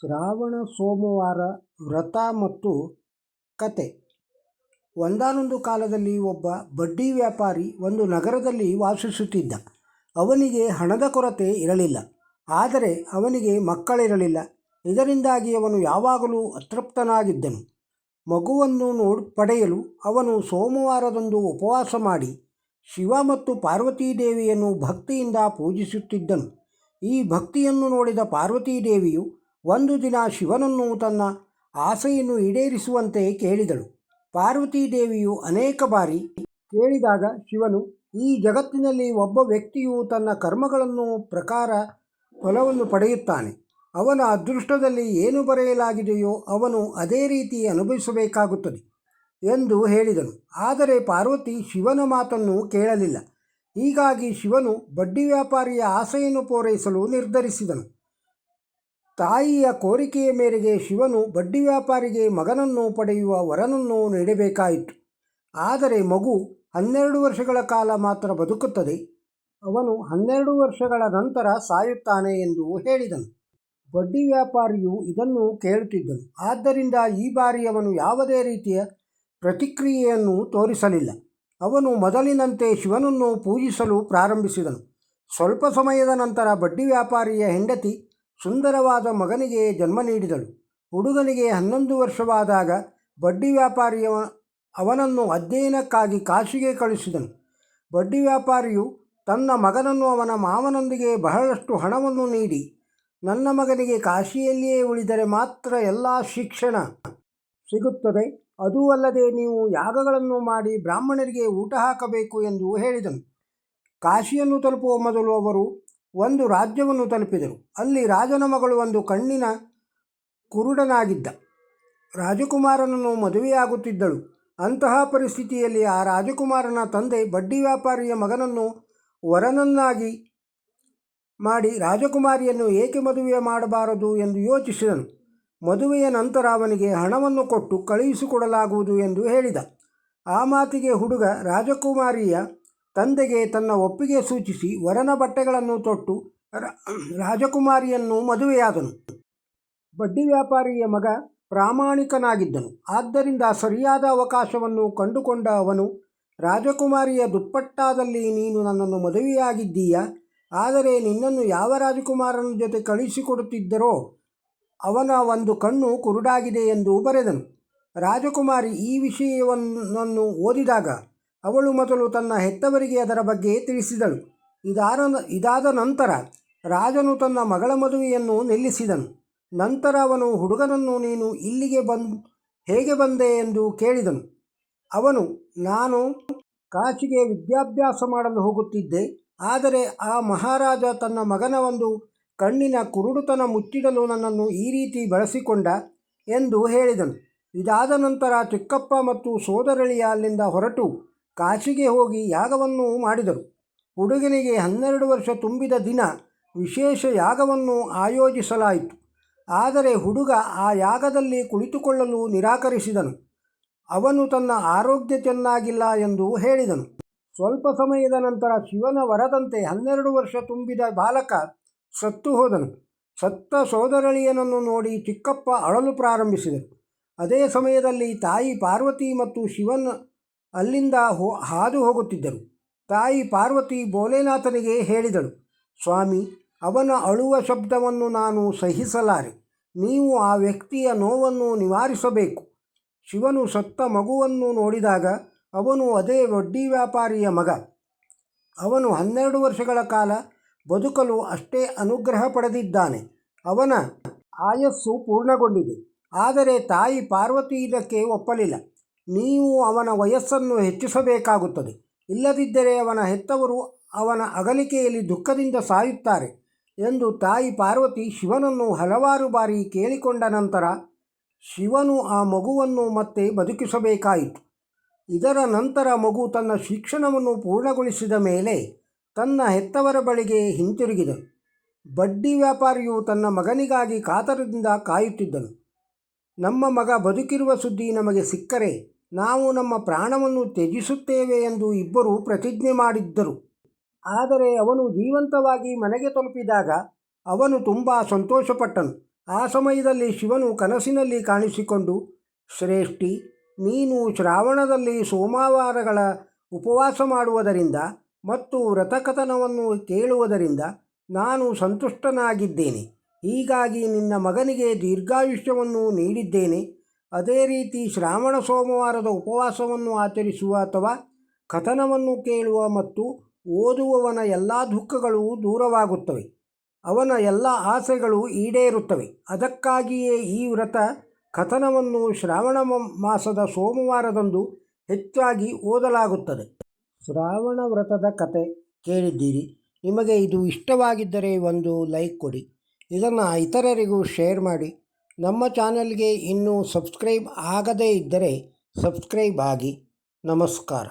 ಶ್ರಾವಣ, ಸೋಮವಾರ ವ್ರತ ಮತ್ತು ಕತೆ. ಒಂದಾನೊಂದು ಕಾಲದಲ್ಲಿ ಒಬ್ಬ ಬಡ್ಡಿ ವ್ಯಾಪಾರಿ ಒಂದು ನಗರದಲ್ಲಿ ವಾಸಿಸುತ್ತಿದ್ದ. ಅವನಿಗೆ ಹಣದ ಕೊರತೆ ಇರಲಿಲ್ಲ. ಆದರೆ ಅವನಿಗೆ ಮಕ್ಕಳಿರಲಿಲ್ಲ. ಇದರಿಂದಾಗಿ ಅವನು ಯಾವಾಗಲೂ ಅತೃಪ್ತನಾಗಿದ್ದನು. ಮಗುವನ್ನು ನೋಡ್, ಪಡೆಯಲು ಅವನು ಸೋಮವಾರದಂದು ಉಪವಾಸ ಮಾಡಿ ಶಿವ ಮತ್ತು ಪಾರ್ವತೀದೇವಿಯನ್ನು ಭಕ್ತಿಯಿಂದ ಪೂಜಿಸುತ್ತಿದ್ದನು. ಈ ಭಕ್ತಿಯನ್ನು ನೋಡಿದ ಪಾರ್ವತೀದೇವಿಯು ಒಂದು ದಿನ ಶಿವನನ್ನು ತನ್ನ ಆಸೆಯನ್ನು ಈಡೇರಿಸುವಂತೆ ಕೇಳಿದಳು. ಪಾರ್ವತೀದೇವಿಯು ಅನೇಕ ಬಾರಿ ಕೇಳಿದಾಗ ಶಿವನು, ಈ ಜಗತ್ತಿನಲ್ಲಿ ಒಬ್ಬ ವ್ಯಕ್ತಿಯು ತನ್ನ ಕರ್ಮಗಳನ್ನು ಪ್ರಕಾರ ಫಲವನ್ನು ಪಡೆಯುತ್ತಾನೆ. ಅವನ ಅದೃಷ್ಟದಲ್ಲಿ ಏನು ಬರೆಯಲಾಗಿದೆಯೋ ಅವನು ಅದೇ ರೀತಿ ಅನುಭವಿಸಬೇಕಾಗುತ್ತದೆ ಎಂದು ಹೇಳಿದನು. ಆದರೆ ಪಾರ್ವತಿ ಶಿವನ ಮಾತನ್ನು ಕೇಳಲಿಲ್ಲ. ಹೀಗಾಗಿ ಶಿವನು ಬಡ್ಡಿ ವ್ಯಾಪಾರಿಯ ಆಸೆಯನ್ನು ಪೂರೈಸಲು ನಿರ್ಧರಿಸಿದನು. ತಾಯಿಯ ಕೋರಿಕೆಯ ಮೇರೆಗೆ ಶಿವನು ಬಡ್ಡಿ ವ್ಯಾಪಾರಿಗೆ ಮಗನನ್ನು ಪಡೆಯುವ ವರನನ್ನು ನೀಡಬೇಕಾಯಿತು. ಆದರೆ ಮಗು ಹನ್ನೆರಡು ವರ್ಷಗಳ ಕಾಲ ಮಾತ್ರ ಬದುಕುತ್ತದೆ. ಅವನು ಹನ್ನೆರಡು ವರ್ಷಗಳ ನಂತರ ಸಾಯುತ್ತಾನೆ ಎಂದು ಹೇಳಿದನು. ಬಡ್ಡಿ ವ್ಯಾಪಾರಿಯು ಇದನ್ನು ಕೇಳುತ್ತಿದ್ದನು. ಆದ್ದರಿಂದ ಈ ಬಾರಿ ಅವನು ಯಾವುದೇ ರೀತಿಯ ಪ್ರತಿಕ್ರಿಯೆಯನ್ನು ತೋರಿಸಲಿಲ್ಲ. ಅವನು ಮೊದಲಿನಂತೆ ಶಿವನನ್ನು ಪೂಜಿಸಲು ಪ್ರಾರಂಭಿಸಿದನು. ಸ್ವಲ್ಪ ಸಮಯದ ನಂತರ ಬಡ್ಡಿ ವ್ಯಾಪಾರಿಯ ಹೆಂಡತಿ ಸುಂದರವಾದ ಮಗನಿಗೆ ಜನ್ಮ ನೀಡಿದಳು. ಹುಡುಗನಿಗೆ ಹನ್ನೊಂದು ವರ್ಷವಾದಾಗ ಬಡ್ಡಿ ವ್ಯಾಪಾರಿಯ ಅವನನ್ನು ಅಧ್ಯಯನಕ್ಕಾಗಿ ಕಾಶಿಗೆ ಕಳುಹಿಸಿದನು ಬಡ್ಡಿ ವ್ಯಾಪಾರಿಯು ತನ್ನ ಮಗನನ್ನು ಅವನ ಮಾವನೊಂದಿಗೆ ಬಹಳಷ್ಟು ಹಣವನ್ನು ನೀಡಿ, ನನ್ನ ಮಗನಿಗೆ ಕಾಶಿಯಲ್ಲಿಯೇ ಉಳಿದರೆ ಮಾತ್ರ ಎಲ್ಲ ಶಿಕ್ಷಣ ಸಿಗುತ್ತದೆ. ಅದೂ ಅಲ್ಲದೆ ನೀವು ಯಾಗಗಳನ್ನು ಮಾಡಿ ಬ್ರಾಹ್ಮಣರಿಗೆ ಊಟ ಹಾಕಬೇಕು ಎಂದು ಹೇಳಿದನು. ಕಾಶಿಯನ್ನು ತಲುಪುವ ಮೊದಲು ಅವರು ಒಂದು ರಾಜ್ಯವನ್ನು ತಲುಪಿದರು. ಅಲ್ಲಿ ರಾಜನ ಮಗಳು ಒಂದು ಕಣ್ಣಿನ ಕುರುಡನಾಗಿದ್ದ. ರಾಜಕುಮಾರನನ್ನು ಮದುವೆಯಾಗುತ್ತಿದ್ದಳು. ಅಂತಹ ಪರಿಸ್ಥಿತಿಯಲ್ಲಿ ಆ ರಾಜಕುಮಾರನ ತಂದೆ ಬಡ್ಡಿ ವ್ಯಾಪಾರಿಯ ಮಗನನ್ನು ವರನನ್ನಾಗಿ ಮಾಡಿ ರಾಜಕುಮಾರಿಯನ್ನು ಏಕೆ ಮದುವೆ ಮಾಡಬಾರದು ಎಂದು ಯೋಚಿಸಿದನು. ಮದುವೆಯ ನಂತರ ಅವನಿಗೆ ಹಣವನ್ನು ಕೊಟ್ಟು ಕಳುಹಿಸಿಕೊಡಲಾಗುವುದು ಎಂದು ಹೇಳಿದ. ಆ ಮಾತಿಗೆ ಹುಡುಗ ರಾಜಕುಮಾರಿಯ ತಂದೆಗೆ ತನ್ನ ಒಪ್ಪಿಗೆ ಸೂಚಿಸಿ ವರನ ಬಟ್ಟೆಗಳನ್ನು ತೊಟ್ಟು ರಾಜಕುಮಾರಿಯನ್ನು ಮದುವೆಯಾದನು. ಬಡ್ಡಿ ವ್ಯಾಪಾರಿಯ ಮಗ ಪ್ರಾಮಾಣಿಕನಾಗಿದ್ದನು. ಆದ್ದರಿಂದ ಸರಿಯಾದ ಅವಕಾಶವನ್ನು ಕಂಡುಕೊಂಡ ಅವನು, ರಾಜಕುಮಾರಿಯ ದುಪ್ಪಟ್ಟಾದಲ್ಲಿ ನೀನು ನನ್ನನ್ನು ಮದುವೆಯಾಗಿದ್ದೀಯ? ಆದರೆ ನಿನ್ನನ್ನು ಯಾವ ರಾಜಕುಮಾರನ ಜೊತೆ ಕಳುಹಿಸಿಕೊಡುತ್ತಿದ್ದರೋ ಅವನ ಒಂದು ಕಣ್ಣು ಕುರುಡಾಗಿದೆ ಎಂದು ಬರೆದನು. ರಾಜಕುಮಾರಿ ಈ ವಿಷಯವನ್ನು ಓದಿದಾಗ ಅವಳು ಮೊದಲು ತನ್ನ ಹೆತ್ತವರಿಗೆ ಅದರ ಬಗ್ಗೆ ತಿಳಿಸಿದಳು. ಇದಾದ ಇದಾದ ನಂತರ ರಾಜನು ತನ್ನ ಮಗಳ ಮದುವೆಯನ್ನು ನಿಲ್ಲಿಸಿದನು. ನಂತರ ಅವನು, ಹುಡುಗನನ್ನು ನೀನು ಇಲ್ಲಿಗೆ ಬಂದು, ಹೇಗೆ ಬಂದೆ? ಎಂದು ಕೇಳಿದನು. ಅವನು, ನಾನು ಕಾಶಿಗೆ ವಿದ್ಯಾಭ್ಯಾಸ ಮಾಡಲು ಹೋಗುತ್ತಿದ್ದೆ. ಆದರೆ ಆ ಮಹಾರಾಜ ತನ್ನ ಮಗನ ಒಂದು ಕಣ್ಣಿನ ಕುರುಡುತನ ಮುಚ್ಚಿಡಲು ನನ್ನನ್ನು ಈ ರೀತಿ ಬಳಸಿಕೊಂಡ ಎಂದು ಹೇಳಿದನು. ಇದಾದ ನಂತರ ಚಿಕ್ಕಪ್ಪ ಮತ್ತು ಸೋದರಳಿಯ ಅಲ್ಲಿಂದ ಹೊರಟು. ಕಾಶಿಗೆ ಹೋಗಿ ಯಾಗವನ್ನು ಮಾಡಿದರು. ಹುಡುಗನಿಗೆ ಹನ್ನೆರಡು ವರ್ಷ ತುಂಬಿದ ದಿನ ವಿಶೇಷ ಯಾಗವನ್ನು ಆಯೋಜಿಸಲಾಯಿತು. ಆದರೆ ಹುಡುಗ ಆ ಯಾಗದಲ್ಲಿ ಕುಳಿತುಕೊಳ್ಳಲು ನಿರಾಕರಿಸಿದನು. ಅವನು ತನ್ನ ಆರೋಗ್ಯ ಚೆನ್ನಾಗಿಲ್ಲ ಎಂದು ಹೇಳಿದನು. ಸ್ವಲ್ಪ ಸಮಯದ ನಂತರ ಶಿವನ ವರದಂತೆ ಹನ್ನೆರಡು ವರ್ಷ ತುಂಬಿದ ಬಾಲಕ ಸತ್ತು ಹೋದನು. ಸತ್ತ ಸೋದರಳಿಯನನ್ನು ನೋಡಿ ಚಿಕ್ಕಪ್ಪ ಅಳಲು ಪ್ರಾರಂಭಿಸಿದರು. ಅದೇ ಸಮಯದಲ್ಲಿ ತಾಯಿ ಪಾರ್ವತಿ ಮತ್ತು ಶಿವನ್ ಅಲ್ಲಿಂದ ಹೋ, ಹಾದು ಹೋಗುತ್ತಿದ್ದರು. ತಾಯಿ ಪಾರ್ವತಿ ಭೋಲೆನಾಥನಿಗೆ ಹೇಳಿದಳು, ಸ್ವಾಮಿ, ಅವನ ಅಳುವ ಶಬ್ದವನ್ನು ನಾನು ಸಹಿಸಲಾರೆ. ನೀವು ಆ ವ್ಯಕ್ತಿಯ ನೋವನ್ನು ನಿವಾರಿಸಬೇಕು. ಶಿವನು ಸತ್ತ ಮಗುವನ್ನು ನೋಡಿದಾಗ ಅವನು ಅದೇ ವಡ್ಡಿ ವ್ಯಾಪಾರಿಯ ಮಗ. ಅವನು ಹನ್ನೆರಡು ವರ್ಷಗಳ ಕಾಲ ಬದುಕಲು ಅಷ್ಟೇ ಅನುಗ್ರಹ ಪಡೆದಿದ್ದಾನೆ. ಅವನ ಆಯಸ್ಸು ಪೂರ್ಣಗೊಂಡಿದೆ. ಆದರೆ ತಾಯಿ ಪಾರ್ವತಿ ಇದಕ್ಕೆ ಒಪ್ಪಲಿಲ್ಲ. ನೀವು ಅವನ ವಯಸ್ಸನ್ನು ಹೆಚ್ಚಿಸಬೇಕಾಗುತ್ತದೆ. ಇಲ್ಲದಿದ್ದರೆ ಅವನ ಹೆತ್ತವರು ಅವನ ಅಗಲಿಕೆಯಲ್ಲಿ ದುಃಖದಿಂದ ಸಾಯುತ್ತಾರೆ ಎಂದು ತಾಯಿ ಪಾರ್ವತಿ ಶಿವನನ್ನು ಹಲವಾರು ಬಾರಿ ಕೇಳಿಕೊಂಡ ನಂತರ ಶಿವನು ಆ ಮಗುವನ್ನು ಮತ್ತೆ ಬದುಕಿಸಬೇಕಾಯಿತು. ಇದರ ನಂತರ ಮಗು ತನ್ನ ಶಿಕ್ಷಣವನ್ನು ಪೂರ್ಣಗೊಳಿಸಿದ ಮೇಲೆ ತನ್ನ ಹೆತ್ತವರ ಬಳಿಗೆ ಹಿಂತಿರುಗಿದನು. ಬಡ್ಡಿ ವ್ಯಾಪಾರಿಯು ತನ್ನ ಮಗನಿಗಾಗಿ ಕಾತರದಿಂದ ಕಾಯುತ್ತಿದ್ದನು. ನಮ್ಮ ಮಗ ಬದುಕಿರುವ ಸುದ್ದಿ ನಮಗೆ ಸಿಕ್ಕರೆ ನಾವು ನಮ್ಮ ಪ್ರಾಣವನ್ನು ತ್ಯಜಿಸುತ್ತೇವೆ ಎಂದು ಇಬ್ಬರು ಪ್ರತಿಜ್ಞೆ ಮಾಡಿದ್ದರು. ಆದರೆ ಅವನು ಜೀವಂತವಾಗಿ ಮನೆಗೆ ತಲುಪಿದಾಗ ಅವನು ತುಂಬ ಸಂತೋಷಪಟ್ಟನು. ಆ ಸಮಯದಲ್ಲಿ ಶಿವನು ಕನಸಿನಲ್ಲಿ ಕಾಣಿಸಿಕೊಂಡು, ಶ್ರೇಷ್ಠಿ, ನೀನು ಶ್ರಾವಣದಲ್ಲಿ ಸೋಮವಾರಗಳ ಉಪವಾಸ ಮಾಡುವುದರಿಂದ ಮತ್ತು ವ್ರತಕಥನವನ್ನು ಕೇಳುವುದರಿಂದ ನಾನು ಸಂತುಷ್ಟನಾಗಿದ್ದೇನೆ. ಹೀಗಾಗಿ ನಿನ್ನ ಮಗನಿಗೆ ದೀರ್ಘಾಯುಷ್ಯವನ್ನು ನೀಡಿದ್ದೇನೆ. ಅದೇ ರೀತಿ ಶ್ರಾವಣ ಸೋಮವಾರದ ಉಪವಾಸವನ್ನು ಆಚರಿಸುವ ಅಥವಾ ಕಥನವನ್ನು ಕೇಳುವ ಮತ್ತು ಓದುವವನ ಎಲ್ಲ ದುಃಖಗಳು ದೂರವಾಗುತ್ತವೆ. ಅವನ ಎಲ್ಲ ಆಸೆಗಳು ಈಡೇರುತ್ತವೆ. ಅದಕ್ಕಾಗಿಯೇ ಈ ವ್ರತ ಕಥನವನ್ನು ಶ್ರಾವಣ ಮಾಸದ ಸೋಮವಾರದಂದು ಹೆಚ್ಚಾಗಿ ಓದಲಾಗುತ್ತದೆ. ಶ್ರಾವಣ ವ್ರತದ ಕತೆ ಕೇಳಿದ್ದೀರಿ. ನಿಮಗೆ ಇದು ಇಷ್ಟವಾಗಿದ್ದರೆ ಒಂದು ಲೈಕ್ ಕೊಡಿ. ಇದನ್ನು ಇತರರಿಗೂ ಶೇರ್ ಮಾಡಿ. ನಮ್ಮ ಚಾನಲ್ಗೆ ಇನ್ನೂ ಸಬ್ಸ್ಕ್ರೈಬ್ ಆಗದೇ ಇದ್ದರೆ ಸಬ್ಸ್ಕ್ರೈಬ್ ಆಗಿ. ನಮಸ್ಕಾರ.